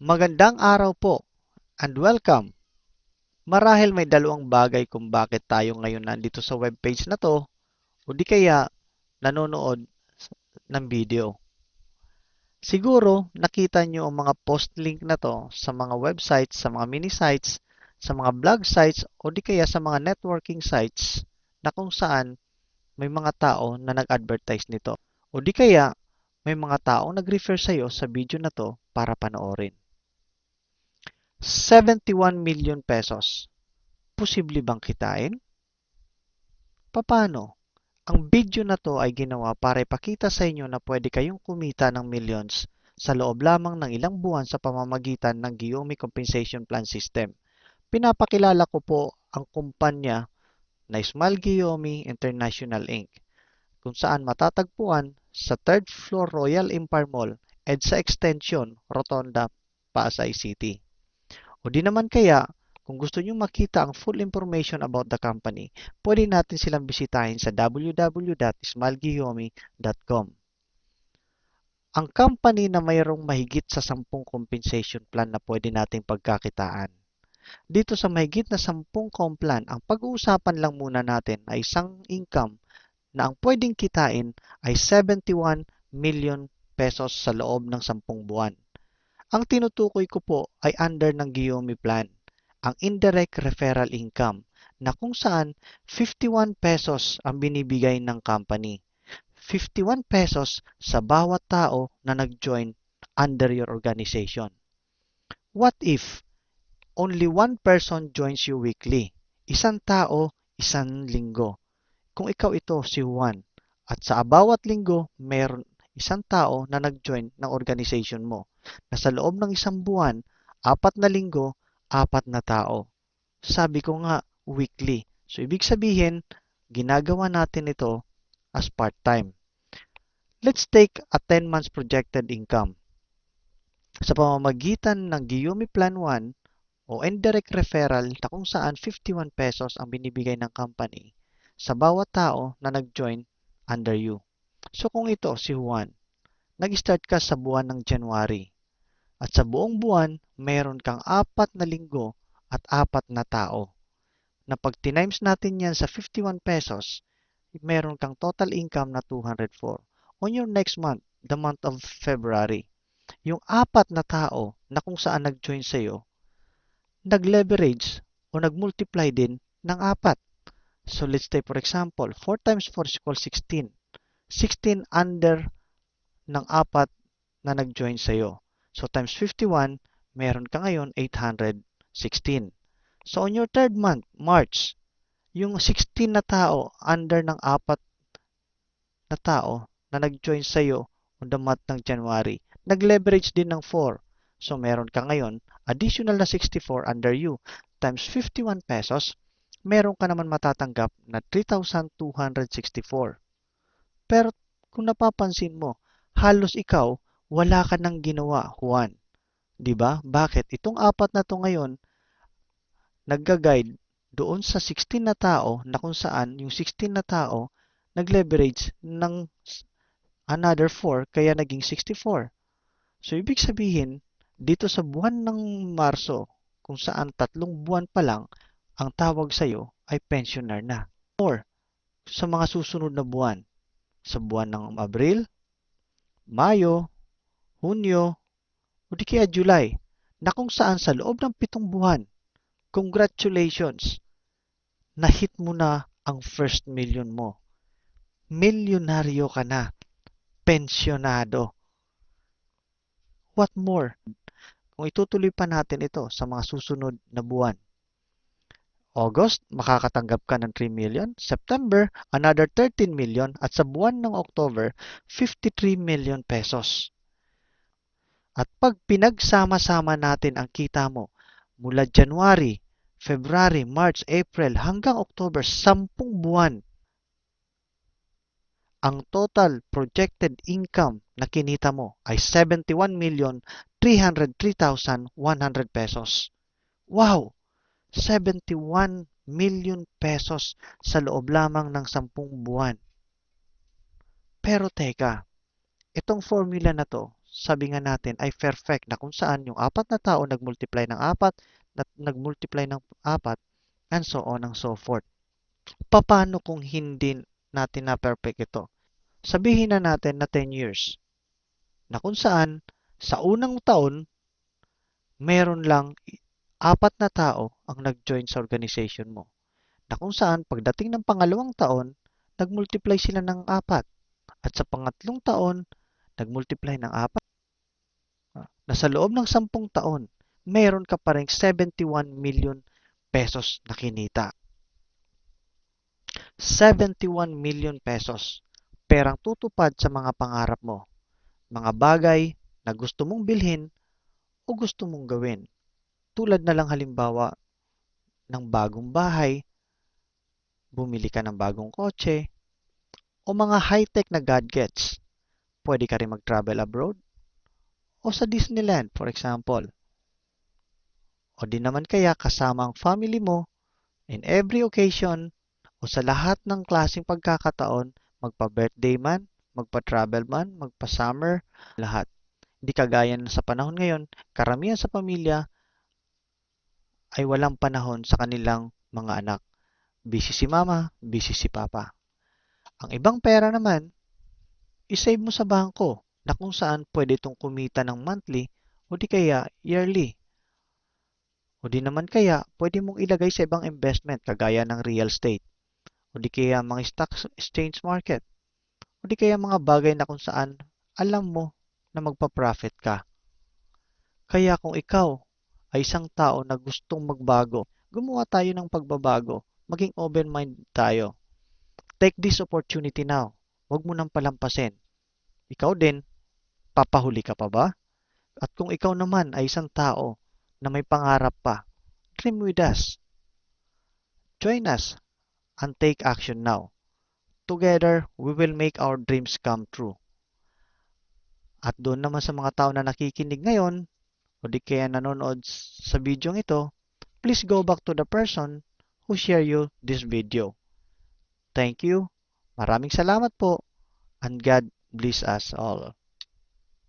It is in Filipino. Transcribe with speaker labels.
Speaker 1: Magandang araw po and welcome. Marahil may dalawang bagay kung bakit tayo ngayon nandito sa webpage na to o di kaya nanonood ng video. Siguro nakita nyo ang mga post link na to sa mga websites, sa mga mini sites, sa mga blog sites o di kaya sa mga networking sites na kung saan may mga tao na nag-advertise nito. O di kaya may mga taong nag-refer sa'yo sa video na to para panoorin. 71 million pesos. Posible bang kitain? Paano? Ang video na to ay ginawa para ipakita sa inyo na pwede kayong kumita ng millions sa loob lamang ng ilang buwan sa pamamagitan ng Giyomi Compensation Plan System. Pinapakilala ko po ang kumpanya na Smile Giyomi International Inc. kung saan matatagpuan sa 3rd floor Royal Empire Mall, EDSA Extension, Rotonda, Pasay City. O di naman kaya, kung gusto nyo makita ang full information about the company, pwede natin silang bisitahin sa www.smilegiyomi.com. Ang company na mayroong mahigit sa 10 compensation plan na pwede nating pagkakitaan. Dito sa mahigit na 10 complan, ang pag-uusapan lang muna natin ay isang income na ang pwedeng kitain ay 71 million pesos sa loob ng 10 buwan. Ang tinutukoy ko po ay under ng Giyomi Plan, ang indirect referral income na kung saan 51 pesos ang binibigay ng company. 51 pesos sa bawat tao na nag-join under your organization. What if only one person joins you weekly? Isang tao, isang linggo. Kung ikaw ito si Juan at sa bawat linggo meron isang tao na nag-join ng organization mo na sa loob ng isang buwan, apat na linggo, apat na tao. Sabi ko nga, weekly. So, ibig sabihin, ginagawa natin ito as part-time. Let's take a 10 months projected income. Sa pamamagitan ng Giyomi Plan 1 o indirect referral na kung saan 51 pesos ang binibigay ng company sa bawat tao na nag-join under you. So kung ito si Juan, nag-start ka sa buwan ng January at sa buong buwan mayroon kang apat na linggo at apat na tao na pag times natin yan sa 51 pesos, meron kang total income na 204 on your next month, the month of February, yung apat na tao na kung saan nag-join sa'yo, nag-leverage o nag-multiply din ng apat. So let's say for example, 4 times 4 is equal 16. 16 under ng apat na nag-join sa'yo. So times 51, meron ka ngayon 816. So on your third month, March, yung 16 na tao under ng apat na tao na nag-join sa iyo on the month ng January, nag-leverage din ng 4. So, meron ka ngayon, additional na 64 under you, times 51 pesos, meron ka naman matatanggap na 3,264. Pero, kung napapansin mo, halos ikaw, wala ka nang ginawa, Juan. 'Di ba? Bakit? Itong apat na to ngayon, nagga-guide doon sa 16 na tao na kung saan yung 16 na tao nag-leverage ng another 4 kaya naging 64. So ibig sabihin, dito sa buwan ng Marso, kung saan tatlong buwan pa lang, ang tawag sa iyo ay pensioner na. Or sa mga susunod na buwan, sa buwan ng Abril, Mayo, Hunyo, o di kaya July, na kung saan sa loob ng pitong buwan, congratulations, na-hit mo na ang first million mo. Milyonaryo ka na pensyonado. What more? Kung itutuloy pa natin ito sa mga susunod na buwan. August, makakatanggap ka ng 3 million. September, another 13 million. At sa buwan ng October, 53 million pesos. At pag pinagsama-sama natin ang kita mo mula January, February, March, April hanggang October, 10 buwan ang total projected income na kinita mo ay 71,303,100 pesos. Wow! 71 million pesos sa loob lamang ng 10 buwan. Pero teka, itong formula na to, sabi nga natin, ay perfect na kung saan yung apat na tao nag-multiply ng apat, na nag-multiply ng apat, and so on and so forth. Paano kung hindi natin na perfect ito? Sabihin na natin na 10 years, na kung saan sa unang taon, meron lang apat na tao ang nag-join sa organization mo. Na kung saan pagdating ng pangalawang taon, nag-multiply sila ng apat. At sa pangatlong taon, nag-multiply ng apat. Na sa loob ng sampung taon, meron ka pa rin 71 million pesos na kinita. 71 million pesos. Perang tutupad sa mga pangarap mo. Mga bagay na gusto mong bilhin o gusto mong gawin. Tulad na lang halimbawa ng bagong bahay, bumili ka ng bagong kotse, o mga high-tech na gadgets. Pwede ka rin mag-travel abroad o sa Disneyland, for example. O di naman kaya kasama ang family mo in every occasion o sa lahat ng klaseng pagkakataon, magpa-birthday man, magpa-travel man, magpa-summer, lahat. Hindi kagaya na sa panahon ngayon, karamihan sa pamilya ay walang panahon sa kanilang mga anak. Busy si mama, busy si papa. Ang ibang pera naman, isave mo sa bangko na kung saan pwede itong kumita ng monthly o di kaya yearly. O di naman kaya, pwede mong ilagay sa ibang investment kagaya ng real estate. O di kaya mga stock exchange market. O di kaya mga bagay na kung saan alam mo na magpa-profit ka. Kaya kung ikaw ay isang tao na gustong magbago, gumawa tayo ng pagbabago, maging open-mind tayo. Take this opportunity now. Huwag mo nang palampasin. Ikaw din, papahuli ka pa ba? At kung ikaw naman ay isang tao na may pangarap pa, dream with us. Join us and take action now. Together, we will make our dreams come true. At doon naman sa mga tao na nakikinig ngayon, o di kaya nanonood sa video ito, please go back to the person who share you this video. Thank you. Maraming salamat po and God bless us all.